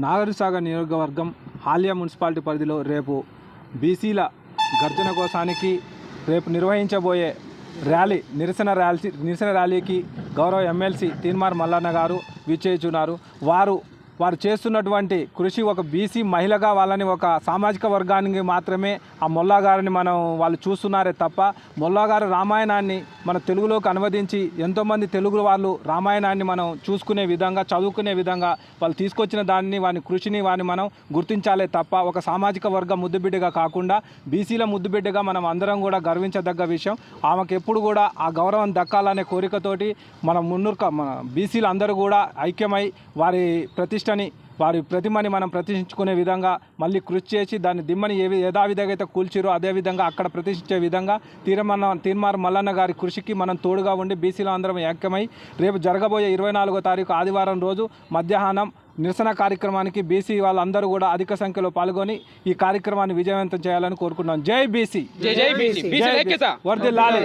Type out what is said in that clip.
నాగరిసాగర్ నియోజకవర్గం హాలియా మున్సిపాలిటీ పరిధిలో రేపు బీసీల గర్జన కోసానికి రేపు నిర్వహించబోయే ర్యాలీ నిరసన ర్యాలీ నిరసన ర్యాలీకి గౌరవ ఎమ్మెల్సీ తీన్మార్ మల్లన్న గారు విచ్చేచున్నారు వారు వారు చేస్తున్నటువంటి కృషి ఒక బీసీ మహిళగా వాళ్ళని ఒక సామాజిక వర్గానికి మాత్రమే ఆ మొల్లా గారిని మనం వాళ్ళు చూస్తున్నారే తప్ప మొల్లా గారు రామాయణాన్ని మన తెలుగులోకి అనువదించి ఎంతోమంది తెలుగు వాళ్ళు రామాయణాన్ని మనం చూసుకునే విధంగా చదువుకునే విధంగా వాళ్ళు తీసుకొచ్చిన దాన్ని వాని కృషిని వాని మనం గుర్తించాలే తప్ప ఒక సామాజిక వర్గ ముద్దుబిడ్డగా కాకుండా బీసీల ముద్దుబిడ్డగా మనం అందరం కూడా గర్వించదగ్గ విషయం. ఆమెకు ఎప్పుడు కూడా ఆ గౌరవం దక్కాలనే కోరికతోటి మన మున్నూరు మన బీసీలు అందరూ కూడా ఐక్యమై వారి ప్రతిష్ట ప్రతిష్టని వారి ప్రతిమని మనం ప్రతిష్ఠించుకునే విధంగా మళ్ళీ కృషి చేసి దాన్ని దిమ్మని ఏ యథావిధిగా అయితే కూల్చిరో అదే విధంగా అక్కడ ప్రతిష్ఠించే విధంగా తీర్మాన తీర్మార్ మల్లన్న గారి కృషికి మనం తోడుగా ఉండి బీసీలో అందరం ఏకమై రేపు జరగబోయే ఇరవై నాలుగో తారీఖు ఆదివారం రోజు మధ్యాహ్నం నిరసన కార్యక్రమానికి బీసీ వాళ్ళందరూ కూడా అధిక సంఖ్యలో పాల్గొని ఈ కార్యక్రమాన్ని విజయవంతం చేయాలని కోరుకుంటున్నాం. జై బీసీ! జై బీసీ! వర్దిల్లాలి